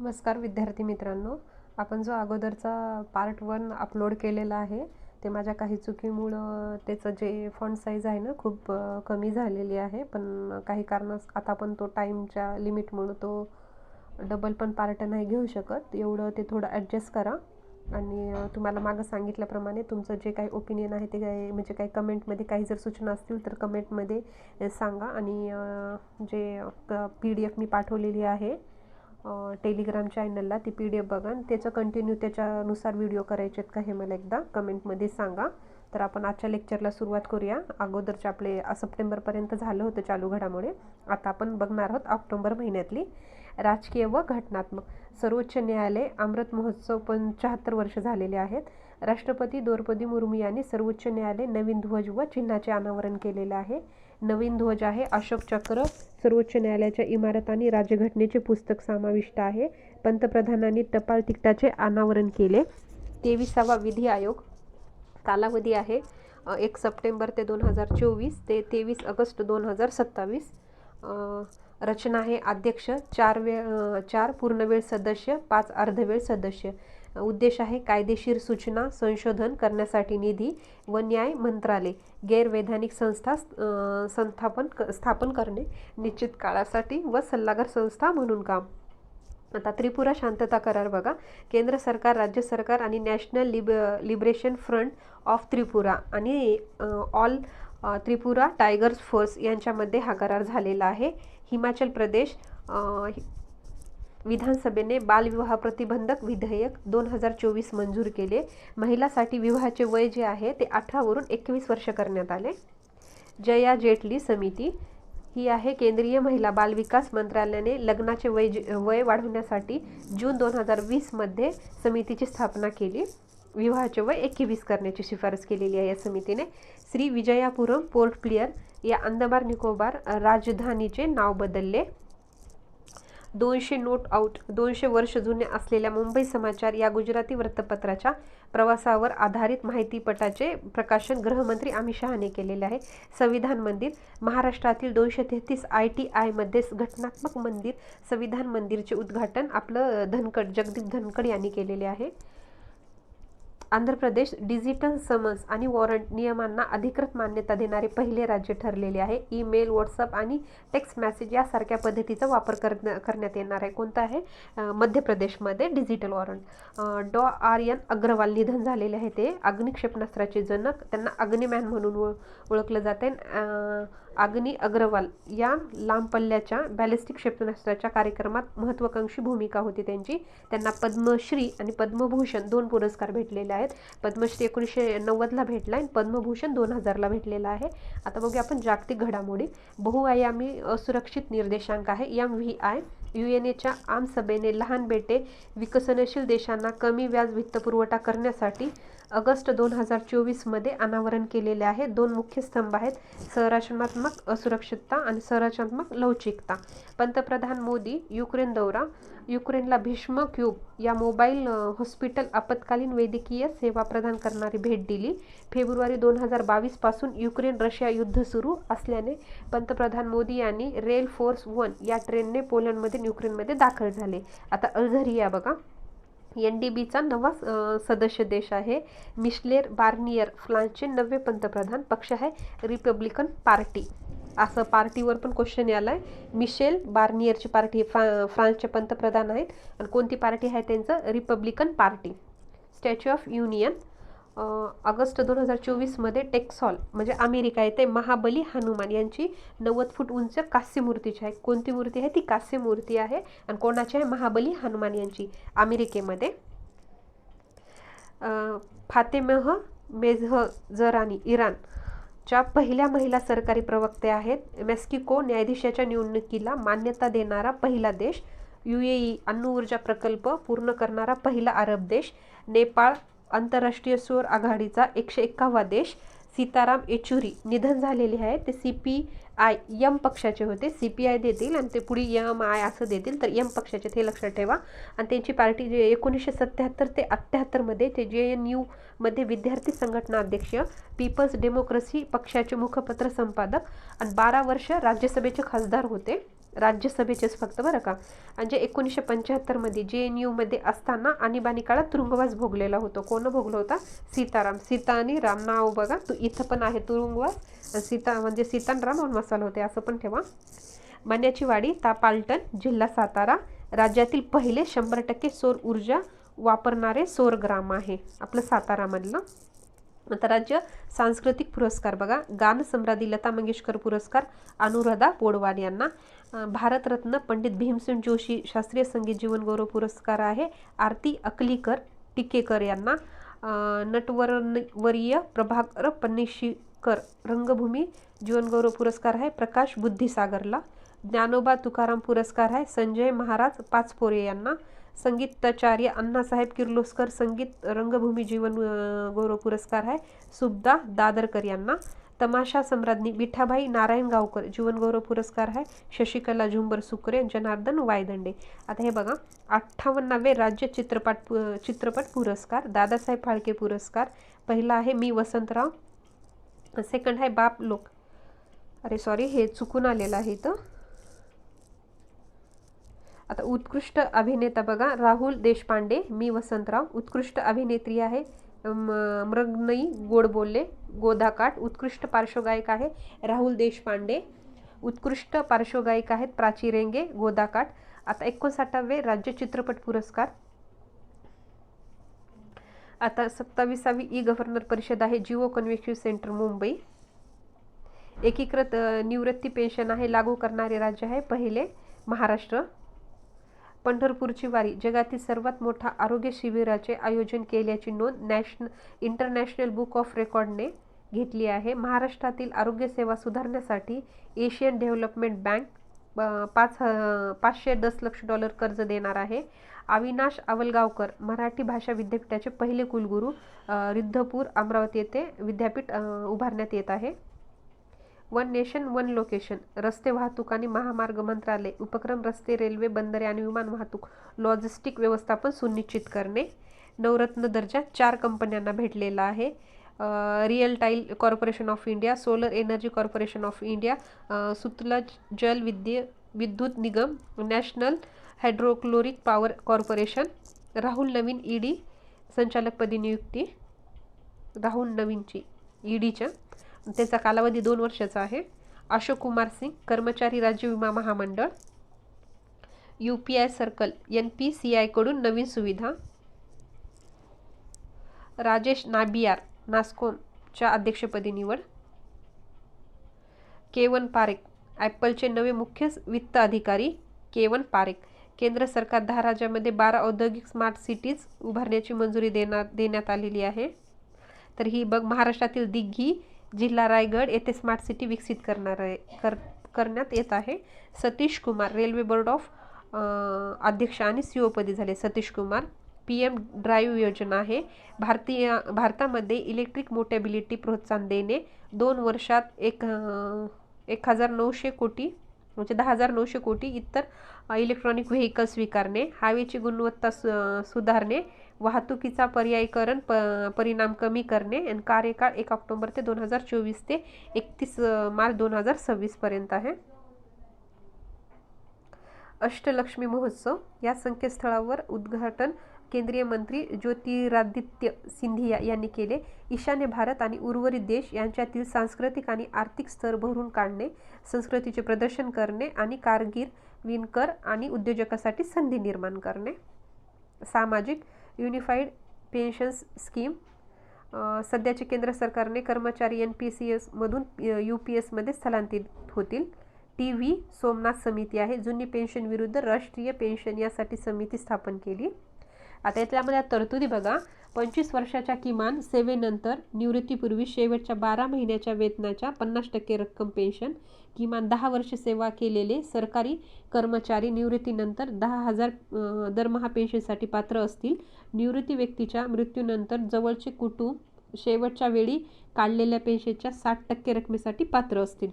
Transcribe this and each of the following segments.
नमस्कार विद्यार्थी मित्रांनो. आपण जो अगोदरचा पार्ट वन अपलोड केलेला आहे ते माझ्या काही चुकीमुळं त्याचं जे फॉन्ट साईज आहे ना खूप कमी झालेली आहे. पण काही कारणास आता पण तो टाईमच्या लिमिटमुळं तो डबल पण पार्ट नाही घेऊ शकत. एवढं ते थोडं ॲडजस्ट करा. आणि तुम्हाला मागं सांगितल्याप्रमाणे तुमचं जे काही ओपिनियन आहे ते काही म्हणजे काही कमेंटमध्ये काही जर सूचना असतील तर कमेंटमध्ये सांगा. आणि जे जे पी डी एफ मी पाठवलेली आहे टेलिग्राम चॅनलला ती पी डी एफ बघा त्याचं कंटिन्यू त्याच्यानुसार व्हिडिओ करायचे आहेत का हे मला एकदा कमेंटमध्ये सांगा. तर आपण आजच्या लेक्चरला सुरुवात करूया. अगोदरचे आपले सप्टेंबरपर्यंत झालं होतं चालू घडामोडी. आता आपण बघणार आहोत ऑक्टोबर महिन्यातली राजकीय व घटनात्मक. सर्वोच्च न्यायालय अमृत महोत्सव पंच्याहत्तर वर्ष झालेले आहेत. राष्ट्रपती द्रौपदी मुर्मू यांनी सर्वोच्च न्यायालय नवीन ध्वज व चिन्हाचे अनावरण केलेले आहे. नवीन ध्वज आहे. अशोक चक्र सर्वोच्च न्यायालयाच्या इमारत आणि राज्यघटनेचे पुस्तक समाविष्ट आहे. पंतप्रधानांनी टपाल तिकिटाचे अनावरण केले. तेविसावा विधी आयोग कालावधी आहे. एक सप्टेंबर ते दोन हजार चोवीस ते तेवीस ऑगस्ट दोन हजार सत्तावीस. रचना आहे अध्यक्ष चार वेळ चार पूर्णवेळ सदस्य पाच अर्धवेळ सदस्य. उद्देश आहे कायदेशीर सूचना संशोधन करण्यासाठी निधी व न्याय मंत्रालय. गैरवैधानिक संस्था संस्थापन स्थापन करणे निश्चित काळासाठी व सल्लागार संस्था म्हणून काम. आता त्रिपुरा शांतता करार बघा. केंद्र सरकार राज्य सरकार आणि national lib liberation front of Tripura आणि ऑल त्रिपुरा टायगर्स फोर्स यांच्यामध्ये हा करार झालेला आहे. हिमाचल प्रदेश विधानसभेने बालविवाह प्रतिबंधक विधेयक दोन हजार चोवीस मंजूर केले. महिलासाठी विवाहाचे वय जे आहे ते अठरावरून एकवीस वर्ष करण्यात आले. जया जेटली समिती ही आहे केंद्रीय महिला बालविकास मंत्रालयाने लग्नाचे वय जे- वय वाढवण्यासाठी जून दोन हजार वीसमध्ये समितीची स्थापना केली. विवाहाचे वय एकवीस करण्याची शिफारस केलेली आहे या समितीने. श्री विजयापुरम पोर्ट प्लेअर या अंदमान निकोबार राजधानीचे नाव बदलले. दोनशे नोट आउट दोनशे वर्ष जुने असलेल्या मुंबई समाचार या गुजराती वृत्तपत्राच्या प्रवासावर आधारित माहितीपटाचे प्रकाशन गृहमंत्री अमित शहाने केलेले आहे. संविधान मंदिर महाराष्ट्रातील दोनशे तेहतीस आय टी आयमध्ये घटनात्मक मंदिर संविधान मंदिरचे उद्घाटन आपलं धनकड जगदीप धनकड यांनी केलेले आहे. आंध्र प्रदेश डिजिटल समन्स आणि वॉरंट नियमांना अधिकृत मान्यता देणारे पहिले राज्य ठरलेले आहे. ईमेल व्हॉट्सअप आणि टेक्स्ट मेसेज यासारख्या पद्धतीचा वापर करण्या करण्यात येणार आहे. कोणता आहे? मध्य प्रदेशमध्ये डिजिटल वॉरंट. डॉ. आर अग्रवाल निधन झालेले आहे ते. अग्निक्षेपणास्त्राचे जनक. त्यांना अग्निमॅन म्हणून ओळ ओळखलं जाते. अग्नी अग्रवाल या लांब पल्ल्याच्या बॅलिस्टिक क्षेपणास्त्राच्या कार्यक्रमात महत्त्वाकांक्षी भूमिका होती त्यांची. त्यांना पद्मश्री आणि पद्मभूषण दोन पुरस्कार भेटलेले आहेत. पद्मश्री एकोणीसशे नव्वदला भेटला आणि पद्मभूषण दोन हजारला भेटलेला आहे. आता बघूया आपण जागतिक घडामोडी. बहुआयामी असुरक्षित निर्देशांक आहे. M V I U N एच्या आमसभेने लहान बेटे विकसनशील देशांना कमी व्याज वित्तपुरवठा करण्यासाठी ऑगस्ट दोन हजार चोवीसमध्ये अनावरण केलेले आहे. दोन मुख्य स्तंभ आहेत संरचनात्मक असुरक्षितता आणि संरचनात्मक लवचिकता. पंतप्रधान मोदी युक्रेन दौरा युक्रेनला भीष्म क्यूब या मोबाईल हॉस्पिटल आपत्कालीन वैद्यकीय सेवा प्रदान करणारी भेट दिली. फेब्रुवारी दोन हजार बावीसपासून युक्रेन रशिया युद्ध सुरू असल्याने पंतप्रधान मोदी यांनी रेल फोर्स वन या ट्रेनने पोलंडमधून युक्रेनमध्ये दाखल झाले. आता अल्झरिया बघा. एन डी बीचा नवा सदस्य देश आहे. मिशलेर बार्नियर फ्रान्सचे नवे पंतप्रधान पक्ष आहे. Republican party. असं पार्टीवर पण क्वेश्चन याला आहे मिशेल बार्नियरची पार्टी फ्रा फ्रान्सचे पंतप्रधान आहेत. आणि कोणती पार्टी आहे त्यांचं? Republican party. Statue of union. August दोन हजार चोवीसमध्ये टेक्सॉल म्हणजे अमेरिका येथे महाबली हनुमान यांची नव्वद फूट उंच कास्य मूर्तीची आहे कोणती मूर्ती आहे? ती कास्य मूर्ती आहे. आणि कोणाची आहे? महाबली हनुमान यांची अमेरिकेमध्ये. फातेमह मेझह जरानी मेझहजरानी इराणच्या पहिल्या महिला सरकारी प्रवक्त्या आहेत. मेक्सिको न्यायाधीशाच्या निवडणुकीला मान्यता देणारा पहिला देश. यू ए ई अण्णूऊर्जा प्रकल्प पूर्ण करणारा पहिला अरब देश. नेपाळ आंतरराष्ट्रीय सौर आघाडीचा एकशे एक्कावा देश सीताराम येचुरी. निधन झालेले आहे. ते सी पी आय यम पक्षाचे होते. सी पी आय देतील आणि ते पुढे यम आय असं देतील. तर यम पक्षाचे ते लक्षात ठेवा. आणि त्यांची पार्टी जे एकोणीसशे सत्त्याहत्तर ते अठ्ठ्याहत्तरमध्ये ते जे एन यूमध्ये विद्यार्थी संघटना अध्यक्ष पीपल्स डेमोक्रेसी पक्षाचे मुखपत्र संपादक आणि बारा वर्ष राज्यसभेचे खासदार होते. राज्यसभेचेच फक्त बरं का? म्हणजे एकोणीसशे पंच्याहत्तरमध्ये जे एन यूमध्ये असताना आणीबाणी काळात तुरुंगवास भोगलेला होतो. कोण भोगला होता? सीताराम. सीता आणि राम नाव बघा. तू इथं पण आहे तुरुंगवास. सीता म्हणजे सीता आणि राम मसाला होते. असं पण ठेवा. मान्याची वाडी तापालटण जिल्हा सातारा. राज्यातील पहिले शंभर टक्के सौर ऊर्जा वापरणारे सौर ग्राम आहे. आपलं सातारामधलं आता राज्य सांस्कृतिक पुरस्कार बघा. गानसम्राधी लता मंगेशकर पुरस्कार. अनुराधा पोडवाल यांना. भारतरत्न पंडित भीमसेन जोशी शास्त्रीय संगीत जीवनगौरव पुरस्कार आहे. आरती अकलीकर टिकेकर यांना नटवरवर्य प्रभाकर पन्नीशीकर रंगभूमी जीवनगौरव पुरस्कार आहे. प्रकाश बुद्धिसागरला ज्ञानोबा तुकाराम पुरस्कार आहे. संजय महाराज पाचपोरे यांना संगीताचार्य अण्णासाहेब किर्लोस्कर संगीत रंगभूमी जीवन गौरव पुरस्कार आहे. सुब्दा दादरकर यांना तमाशा सम्राज्ञी विठाबाई नारायण गावकर जीवनगौरव पुरस्कार आहे. शशिकला झुंबर सुकरे जनार्दन वायदंडे. आता हे बघा अठ्ठावन्नावे राज्य चित्रपट चित्रपट पुरस्कार दादासाहेब फाळके पुरस्कार. पहिला आहे मी वसंतराव सेकंड आहे बाप लोक. अरे सॉरी हे चुकून आलेलं आहे इथं. आता उत्कृष्ट अभिनेता बघा राहुल देशपांडे मी वसंतराव. उत्कृष्ट अभिनेत्री आहे. मृगनई गोड बोलले. गोदाकाठ उत्कृष्ट पार्श्वगायक आहे. राहुल देशपांडे उत्कृष्ट पार्श्वगायिका आहेत. प्राची रेंगे गोदाकाठ आता एकोणसाठावे राज्य चित्रपट पुरस्कार. आता सत्तावीसावी ई गव्हर्नर परिषद आहे. Jio convention centre Mumbai. एकीकृत निवृत्ती पेन्शन आहे. लागू करणारे राज्य आहे. पहिले महाराष्ट्र. पंढरपूरची वारी जगातील सर्वात मोठा आरोग्य शिबिराचे आयोजन केल्याची नोंद नॅशन इंटरनॅशनल बुक ऑफ रेकॉर्डने घेतली आहे. महाराष्ट्रातील आरोग्यसेवा सुधारण्यासाठी एशियन डेव्हलपमेंट बँक पाच पाचशे दस लक्ष डॉलर कर्ज देणार आहे. अविनाश आवलगावकर मराठी भाषा विद्यापीठाचे पहिले कुलगुरू रिद्धपूर अमरावती येथे विद्यापीठ उभारण्यात येत आहे. One nation one location. रस्ते वाहतूक आणि महामार्ग मंत्रालय. उपक्रम रस्ते रेल्वे बंदरे आणि विमान वाहतूक. लॉजिस्टिक व्यवस्थापन सुनिश्चित करणे. नवरत्न दर्जा चार कंपन्यांना भेटलेला आहे. RailTel corporation of India solar energy corporation of India Sutlej Jal विद्य Vidyut Nigam national hydroelectric power corporation Rahul Naveen ED संचालकपदी नियुक्ती राहुल नवीनची ईडीच्या त्याचा कालावधी दोन वर्षाचा आहे. अशोक कुमार सिंग कर्मचारी राज्य विमा महामंडळ U P I circle N P C आयकडून नवीन सुविधा. राजेश नाबियार नास्कोमच्या अध्यक्षपदी निवड. केवन पारेख ॲपलचे नवे मुख्य वित्त अधिकारी केवन पारेख केंद्र सरकार दहा राज्यामध्ये बारा औद्योगिक स्मार्ट सिटीज उभारण्याची मंजुरी देणार देण्यात आलेली आहे. तर ही बघ महाराष्ट्रातील दिग्गी जिल्हा रायगड येथे स्मार्ट सिटी विकसित करणार आहे कर करण्यात येत आहे. Satish Kumar railway board of अध्यक्ष आणि सी ओपदी झाले. Satish Kumar P M drive योजना आहे. भारतीय भारतामध्ये इलेक्ट्रिक मोटॅबिलिटी प्रोत्साहन देणे दोन वर्षात एक एक हजार नऊशे कोटी म्हणजे दहा हजार नऊशे कोटी इतर इलेक्ट्रॉनिक व्हेकल स्वीकारणे हवेची गुणवत्ता सु सुधारणे वाहतुकीचा पर्यायीकरण प परिणाम कमी करणे आणि कार्यकाळ एक ऑक्टोबर ते दोन हजार चोवीस ते एकतीस मार्च दोन हजार सव्वीसपर्यंत आहे. अष्टलक्ष्मी महोत्सव या संकेतस्थळावर उद्घाटन केंद्रीय मंत्री ज्योतिरादित्य सिंधिया यांनी केले. ईशान्य भारत आणि उर्वरित देश यांच्यातील सांस्कृतिक आणि आर्थिक स्तर भरून काढणे संस्कृतीचे प्रदर्शन करणे आणि कारगिर विणकर आणि उद्योजकासाठी संधी निर्माण करणे. सामाजिक युनिफाईड पेन्शन्स स्कीम. सध्याचे केंद्र सरकारने कर्मचारी एन पी सी एसमधून यू पी एसमध्ये स्थलांतरित होतील. टी व्ही सोमनाथ समिती आहे जुनी पेन्शन विरुद्ध राष्ट्रीय पेन्शन यासाठी समिती स्थापन केली. आता याच्यामध्ये तरतुदी बघा. पंचवीस वर्षाच्या किमान सेवेनंतर निवृत्तीपूर्वी शेवटच्या बारा महिन्याच्या वेतनाच्या पन्नास टक्के रक्कम पेन्शन किमान दहा वर्ष सेवा केलेले सरकारी कर्मचारी निवृत्तीनंतर दहा हजार दरमहा पेन्शनसाठी पात्र असतील. निवृत्ती व्यक्तीच्या मृत्यूनंतर जवळचे कुटुंब शेवटच्या वेळी काढलेल्या पेन्शनच्या साठ टक्के रकमेसाठी पात्र असतील.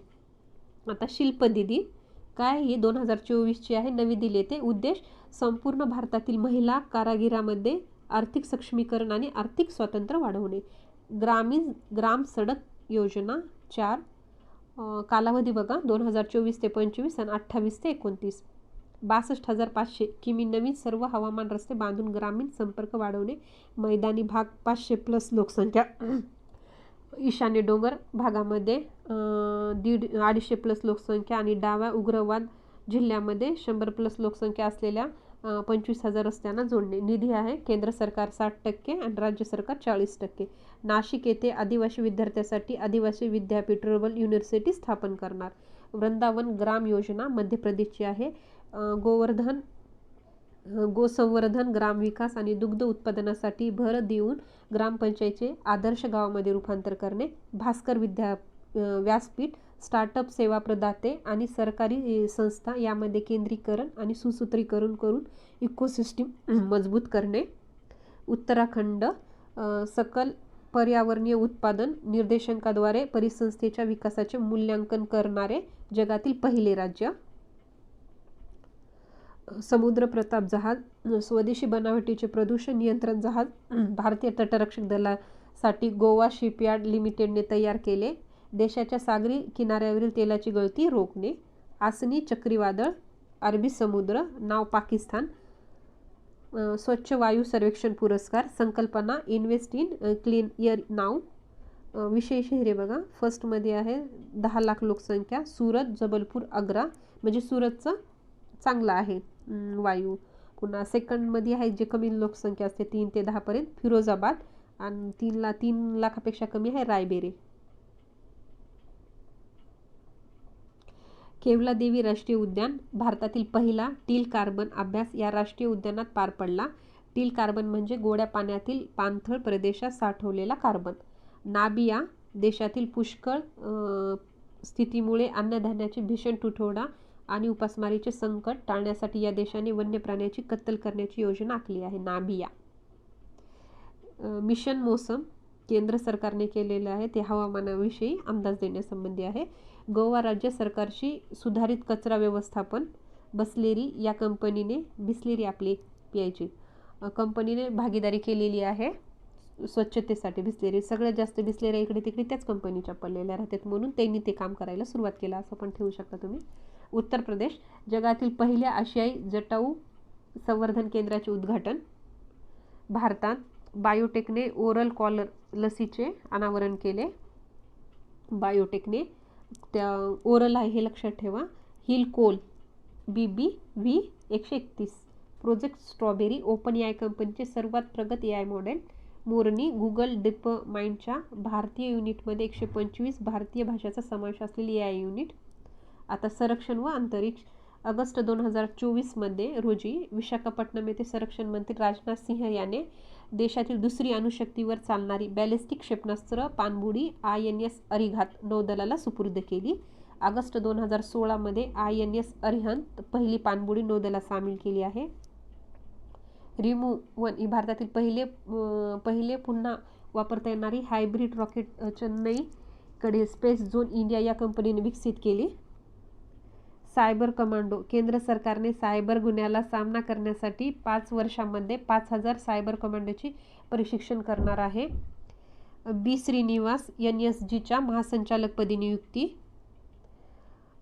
आता शिल्पदिदी काय ही दोन हजार चोवीसची आहे नवी दिल्ली येथे उद्देश संपूर्ण भारतातील महिला कारागिरामध्ये आर्थिक सक्षमीकरण आणि आर्थिक स्वातंत्र्य वाढवणे. ग्रामीण ग्राम सडक योजना चार कालावधी बघा दोन हजार चोवीस ते पंचवीस आणि अठ्ठावीस ते एकोणतीस. बासष्ट हजार पाचशे किमी नवीन सर्व हवामान रस्ते बांधून ग्रामीण संपर्क वाढवणे. मैदानी भाग पाचशे प्लस लोकसंख्या. ईशान्य डोंगर भागामध्ये दीड अडीचशे प्लस लोकसंख्या आणि डाव्या उग्रवाद जिल्ह्यामध्ये शंभर प्लस लोकसंख्या असलेल्या पंचवीस हजार रस्त्यांना जोडणे. निधी आहे. केंद्र सरकार साठ टक्के आणि राज्य सरकार चाळीस टक्के. नाशिक येथे आदिवासी विद्यार्थ्यासाठी आदिवासी विद्यापीठ रुरल युनिव्हर्सिटी स्थापन करणार. वृंदावन ग्राम योजना मध्य प्रदेशची आहे. गोवर्धन गोसंवर्धन ग्रामविकास आणि दुग्ध उत्पादनासाठी भर देऊन ग्रामपंचायतीचे आदर्श गावामध्ये रूपांतर करणे. भास्कर विद्या व्यासपीठ स्टार्टअप सेवा प्रदाते आणि सरकारी संस्था यामध्ये केंद्रीकरण आणि सुसूत्रीकरण करून इकोसिस्टीम मजबूत करणे. उत्तराखंड सकल पर्यावरणीय उत्पादन निर्देशांकाद्वारे परिसंस्थेच्या विकासाचे मूल्यांकन करणारे जगातील पहिले राज्य. समुद्र प्रताप जहाज स्वदेशी बनावटीचे प्रदूषण नियंत्रण जहाज भारतीय तटरक्षक दलासाठी गोवा शिपयार्ड लिमिटेडने तयार केले. देशाच्या सागरी किनाऱ्यावरील तेलाची गळती रोखणे. आसनी चक्रीवादळ अरबी समुद्र नाव पाकिस्तान स्वच्छ वायू सर्वेक्षण पुरस्कार संकल्पना इन्व्हेस्ट इन क्लीन एअर नाव. विशेष विषय शहरे बघा फर्स्टमध्ये आहे दहा लाख लोकसंख्या सुरत जबलपूर आग्रा. म्हणजे सुरतचं चांगलं आहे. वायू. पुन्हा सेकंडमध्ये आहे जे कमी लोकसंख्या असते तीन ते दहापर्यंत फिरोजाबाद आणि तीनला तीन लाखापेक्षा कमी आहे रायबेरे. केवला देवी राष्ट्रीय उद्यान भारतातील पहिला टील कार्बन अभ्यास या राष्ट्रीय उद्यानात पार पडला. टील कार्बन म्हणजे गोड्या पाण्यातील पाणथळ प्रदेशात साठवलेला कार्बन. नाबिया देशातील पुष्कळ स्थितीमुळे अन्नधान्याची भीषण तुटवडा आणि उपासमारीचे संकट टाळण्यासाठी या देशाने वन्य प्राण्याची कत्तल करण्याची योजना आखली आहे नाबिया. मिशन मोसम केंद्र सरकारने केलेलं आहे. ते हवामानाविषयी अंदाज देण्यासंबंधी आहे. गोवा राज्य सरकारशी सुधारित कचरा व्यवस्थापन बसलेरी या कंपनीने बिसलेरी आपली प्यायची कंपनीने भागीदारी केलेली आहे. स्वच्छतेसाठी बिसलेरी सगळ्यात जास्त बिसलेऱ्या इकडे तिकडे त्याच कंपनीच्या पडलेल्या राहतात म्हणून त्यांनी ते काम करायला सुरुवात केलं असं पण ठेवू शकता तुम्ही. उत्तर प्रदेश जगातील पहिल्या आशियाई जटाऊ संवर्धन केंद्राचे उद्घाटन. भारतात बायोटेकने ओरल कॉलर लसीचे अनावरण केले. बायोटेकने त्या ओरल आहे हे लक्षात ठेवा. Hill coal B B V एकशे एकतीस project strawberry open A I कंपनीचे सर्वात प्रगत A I model. Morni Google deep माइंडच्या भारतीय युनिटमध्ये एकशे पंचवीस भारतीय भाषेचा समावेश असलेली ए आय युनिट. आता संरक्षण व अंतरिक्ष. ऑगस्ट दोन हजार चोवीसमध्ये रोजी विशाखापट्टणम येथे संरक्षण मंत्री राजनाथ सिंह याने देशातील दुसरी अणुशक्तीवर चालणारी बॅलिस्टिक क्षेपणास्त्र पाणबुडी आय एन एस अरिघात नौदलाला सुपूर्द केली. ऑगस्ट दोन हजार सोळामध्ये आय एन एस अरिहंत पहिली पाणबुडी नौदला सामील केली आहे. रिमू वन ही भारतातील पहिले पहिले पुन्हा वापरता येणारी हायब्रिड रॉकेट चेन्नईकडील स्पेस झोन इंडिया या कंपनीने विकसित केली. Cyber commando. केंद्र सरकारने सायबर गुन्ह्याला सामना करण्यासाठी पाच वर्षांमध्ये पाच हजार सायबर कमांडोची प्रशिक्षण करणार आहे. बी श्रीनिवास एन एस जीच्या महासंचालकपदी नियुक्ती.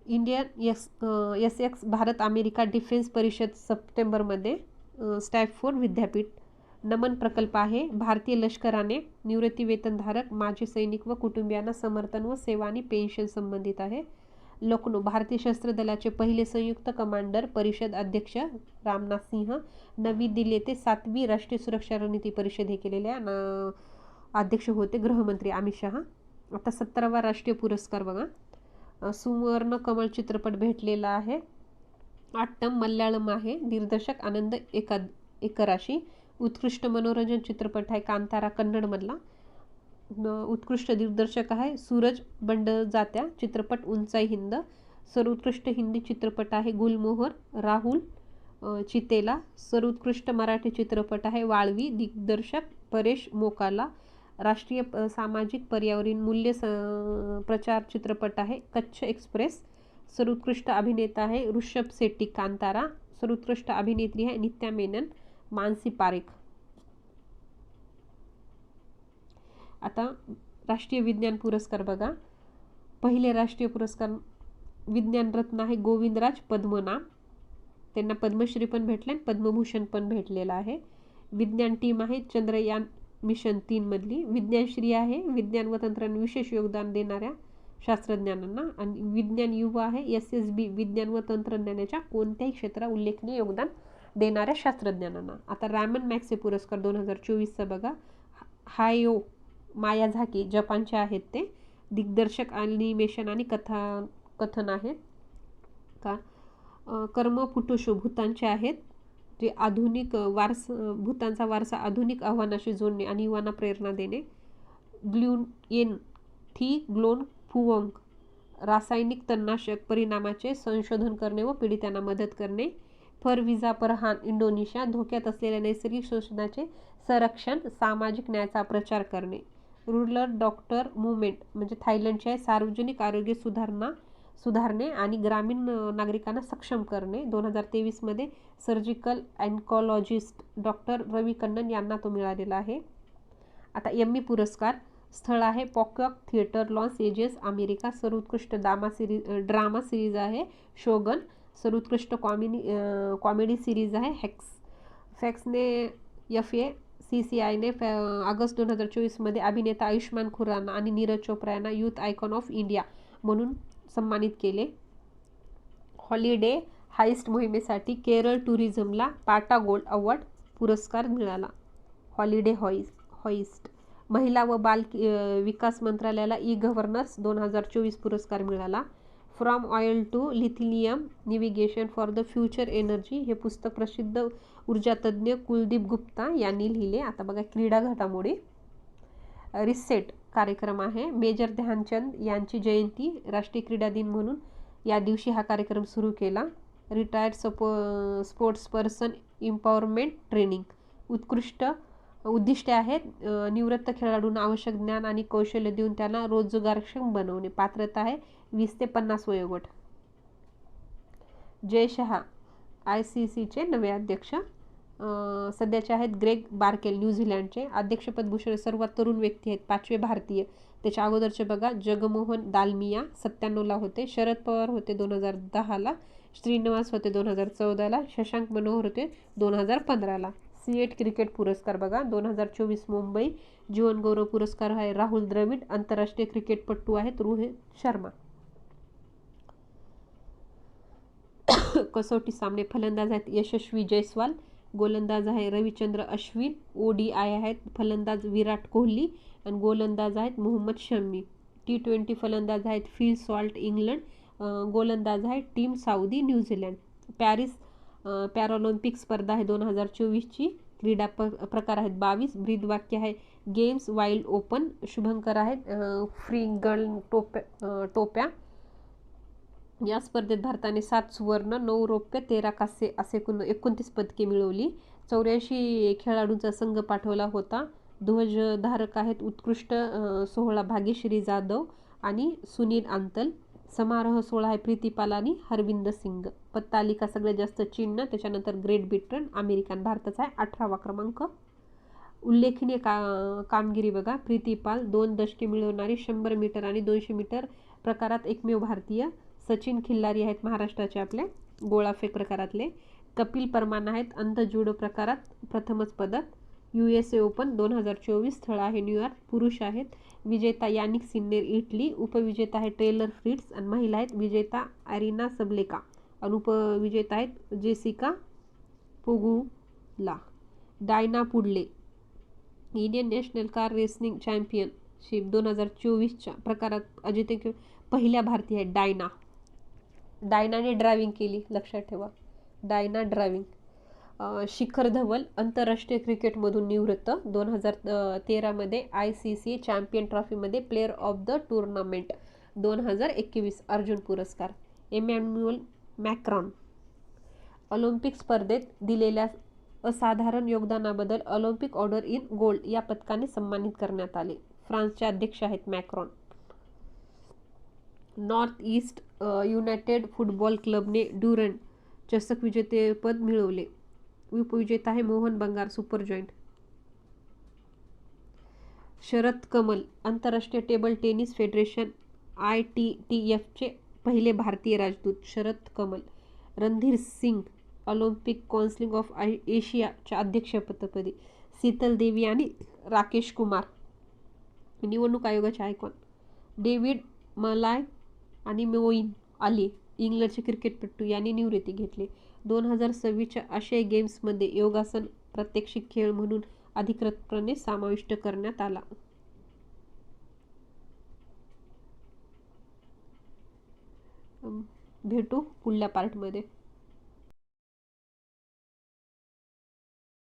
Indian S S X Bharat America defence परिषद सप्टेंबरमध्ये स्टॅफोर्ड विद्यापीठ. नमन प्रकल्प आहे. भारतीय लष्कराने निवृत्तीवेतनधारक माजी सैनिक व कुटुंबियांना समर्थन व सेवा आणि पेन्शन संबंधित आहे. लखनौ भारतीय शस्त्र दलाचे पहिले संयुक्त कमांडर परिषद अध्यक्ष रामनाथ सिंह नवी दिल्ली येथे सातवी राष्ट्रीय सुरक्षा रणनीती परिषद हे केलेल्या अध्यक्ष होते गृहमंत्री अमित शहा. आता सत्तरावा राष्ट्रीय पुरस्कार बघा. सुवर्ण कमळ चित्रपट भेटलेला आहे. आट्टम मल्याळम आहे. दिग्दर्शक आनंद एका एकराशी. उत्कृष्ट मनोरंजन चित्रपट आहे कांतारा कन्नडमधला. उत्कृष्ट दिग्दर्शक आहे. सूरज बंडजात्या चित्रपट उंचाई हिंद. सर्वोत्कृष्ट हिंदी चित्रपट आहे गुलमोहर राहुल चितेला. सर्वोत्कृष्ट मराठी चित्रपट आहे वाळवी दिग्दर्शक परेश मोकाला. राष्ट्रीय प- सामाजिक पर्यावरण मूल्य स प्रचार चित्रपट आहे कच्छ एक्सप्रेस. सर्वोत्कृष्ट अभिनेता आहे ऋषभ शेट्टी कांतारा. सर्वोत्कृष्ट अभिनेत्री आहे नित्या मेनन मानसी पारेख. आता राष्ट्रीय विज्ञान पुरस्कार बघा. पहिले राष्ट्रीय पुरस्कार विज्ञान रत्न आहे गोविंदराज पद्मनाम त्यांना पद्मश्री पण भेटले आणि पद्मभूषण पण भेटलेला आहे. विज्ञान टीम आहे चंद्रयान मिशन तीनमधली विज्ञानश्री आहे विज्ञान व तंत्रज्ञान विशेष योगदान देणाऱ्या शास्त्रज्ञांना आणि विज्ञान युवा आहे एस एस बी विज्ञान व तंत्रज्ञानाच्या कोणत्याही क्षेत्रात उल्लेखनीय योगदान देणाऱ्या शास्त्रज्ञांना आता रॅमन मॅक्से पुरस्कार दोन हजार चोवीसचा बघा. हायो माया झाकी जपानचे आहेत ते. दिग्दर्शक ॲनिमेशन आणि कथा कथन आहेत. का? कर्म फुटुशो भूतांचे आहेत. जे आधुनिक वारस भूतांचा वारसा आधुनिक आव्हानाशी जोडणे आणि युवांना प्रेरणा देणे. ग्ल्यून येन थी ग्लोन फुवंग रासायनिक तणनाशक परिणामाचे संशोधन करणे व पीडितांना मदत करणे. फरविजा परहान इंडोनेशिया धोक्यात असलेल्या नैसर्गिक शोषणाचे संरक्षण सामाजिक न्यायाचा प्रचार करणे. रुरल डॉक्टर मुवमेंट म्हणजे थायलंडचे सार्वजनिक आरोग्य सुधारणा सुधारणे आणि ग्रामीण नागरिकांना सक्षम करणे. दोन हजार तेवीसमध्ये surgical oncologist doctor Ravi Kannan यांना तो मिळालेला आहे. आता एम ई पुरस्कार स्थळ आहे पॉकॉक थिएटर लॉस एजेस अमेरिका. सर्वोत्कृष्ट दामा सिरीज ड्रामा सिरीज आहे शोगन. सर्वोत्कृष्ट कॉमेडी कॉमेडी सिरीज आहे हॅक्स. फॅक्सने एफ ए सी सी आयने फॅ ऑगस्ट दोन हजार चोवीसमध्ये अभिनेता आयुष्मान खुराना आणि नीरज चोप्रा यांना यूथ आयकॉन ऑफ इंडिया म्हणून सन्मानित केले. हॉलिडे हाईस्ट मोहिमेसाठी केरळ टुरिझमला पाटा गोल्ड अवॉर्ड पुरस्कार मिळाला. हॉलिडे हॉईस हॉईस्ट. महिला व बाल विकास मंत्रालयाला ई गव्हर्नन्स दोन हजार चोवीस पुरस्कार मिळाला. From oil to lithium navigation for the future energy हे पुस्तक प्रसिद्ध ऊर्जातज्ञ कुलदीप गुप्ता यांनी लिहिले. आता बघा क्रीडा घडामोडी. रिसेट कार्यक्रम आहे. मेजर ध्यानचंद यांची जयंती राष्ट्रीय क्रीडा दिन म्हणून या दिवशी हा कार्यक्रम सुरू केला. रिटायर्ड सपो स्पोर्ट्स पर्सन इम्पॉवरमेंट ट्रेनिंग. उत्कृष्ट उद्दिष्टे आहेत. निवृत्त खेळाडूंना आवश्यक ज्ञान आणि कौशल्य देऊन त्यांना रोजगारक्षम बनवणे. पात्रता आहे. वीस ते पन्नास वयोगट. जय शहा आय सी सीचे नवे अध्यक्ष. सध्याचे आहेत ग्रेग बार्केल न्यूझीलँडचे अध्यक्षपद भूषण सर्वात तरुण व्यक्ती आहेत पाचवे भारतीय. त्याच्या अगोदरचे बघा जगमोहन दालमिया सत्त्याण्णवला होते शरद पवार होते दोन हजार दहाला श्रीनिवास होते दोन हजार चौदाला शशांक मनोहर होते दोन हजार पंधराला. सी एट क्रिकेट पुरस्कार बघा दोन हजार चोवीस मुंबई जीवनगौरव पुरस्कार आहे राहुल द्रविड आंतरराष्ट्रीय क्रिकेटपटू आहेत रोहित शर्मा. कसोटी सामने फलंदाज आहेत यशस्वी जयस्वाल गोलंदाज आहे Ravichandran Ashwin O D I आहेत फलंदाज विराट कोहली आणि गोलंदाज आहेत मोहम्मद शमी. टी ट्वेंटी फलंदाज आहेत फिल सॉल्ट इंग्लंड गोलंदाज आहे team Southee New Zealand Paris Paralympic स्पर्धा आहे दोन हजार चोवीसची क्रीडा प प्रकार आहेत बावीस. ब्रीदवाक्य आहे गेम्स वाईल्ड ओपन. शुभंकर आहेत फ्री गर्ल टोप्या टोप्या. या स्पर्धेत भारताने सात सुवर्ण नऊ रौप्य तेरा कासे असे एकूण एकोणतीस पदके मिळवली. चौऱ्याऐंशी खेळाडूंचा संघ पाठवला होता. ध्वजधारक आहेत उत्कृष्ट सोहळा भाग्यश्री जाधव आणि सुनील आंतल. समारोह सोहळा आहे प्रीतीपाल आणि हरविंद सिंग. पत्तालिका सगळ्यात जास्त चीननं त्याच्यानंतर ग्रेट ब्रिटन अमेरिकन भारताचा आहे अठरावा क्रमांक. उल्लेखनीय का कामगिरी बघा. प्रीतीपाल दोन दशके मिळवणारी शंभर मीटर आणि दोनशे मीटर प्रकारात एकमेव भारतीय. सचिन खिल्लारी आहेत महाराष्ट्राचे आपले गोळाफेक प्रकारातले. कपिल परमान आहेत अंध जुडो प्रकारात प्रथमच पदक. यू एस ए ओपन दोन हजार चोवीस स्थळ आहे न्यूयॉर्क पुरुष आहेत. विजेता यानिक सिन्नेर इटली उपविजेता आहे ट्रेलर फ्रिट्स आणि महिला आहेत विजेता अरिना सबलेका. आणि उपविजेता आहेत Jessica पोगुला. Diana Pundole Indian National Car Racing Championship दोन हजार चोवीसच्या प्रकारात अजित पहिल्या भारतीय आहेत डायना. डायनाने ड्रायव्हिंग केली. लक्षात ठेवा. डायना ड्रायव्हिंग शिखर धवल आंतरराष्ट्रीय क्रिकेटमधून निवृत्त. दोन हजार तेरामध्ये आय सी सी चॅम्पियन ट्रॉफीमध्ये प्लेअर ऑफ द टुर्नामेंट दोन हजार एकवीस अर्जुन पुरस्कार. एमॅन्युअल मॅक्रॉन ऑलिम्पिक स्पर्धेत दिलेल्या असाधारण योगदानाबद्दल ऑलिम्पिक ऑर्डर इन गोल्ड या पदकाने सन्मानित करण्यात आले. फ्रान्सचे अध्यक्ष आहेत Macron North East United football क्लबने Durand चषक विजेतेपद मिळवले. उपविजेता आहे मोहन बंगार सुपर जॉईंट शरद कमल आंतरराष्ट्रीय table tennis federation I T T एफचे पहिले भारतीय राजदूत Sharath Kamal. Randhir Singh Olympic council of I एशियाच्या अध्यक्षपदपदी. शीतल देवी आणि राकेश कुमार. निवडणूक आयोगाचे आयकॉन. डेव्हिड मलाय आणि मोईन अली इंग्लंडचे क्रिकेटपटू यांनी निवृत्ती घेतली. दोन हजार सव्वीसच्या आशियाई गेम्समध्ये योगासन प्रात्यक्षिक खेळ म्हणून अधिकृतपणे समाविष्ट करण्यात आला. भेटू पुढल्या पार्टमध्ये